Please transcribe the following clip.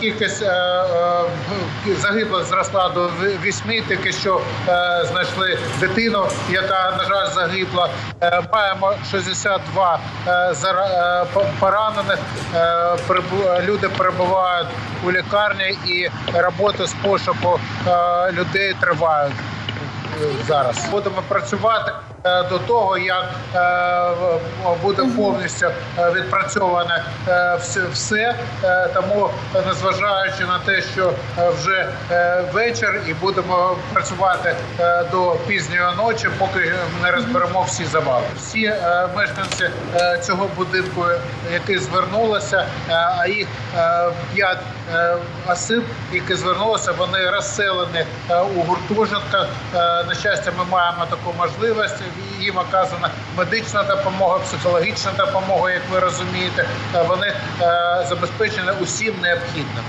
Кількість е, е, загиблих зросла до вісьми, тільки що е, знайшли дитину, яка на жаль загибла. Маємо 62 е, зара- е, поранених. Люди перебувають у лікарні і роботи з пошуку людей тривають зараз. Будемо працювати до того, як е, буде повністю е, відпрацьоване е, все. Е, Тому, е, незважаючи на те, що е, вже е, вечір, і будемо працювати е, до пізньої ночі, поки не розберемо всі завали. Всі е, мешканці е, цього будинку, які звернулися, е, а їх е, п'ять е, осіб, які звернулися, вони розселені е, у гуртожитках. Е, На щастя, ми маємо таку можливість. Їм оказана медична допомога, психологічна допомога, як ви розумієте. Вони е, забезпечені усім необхідним.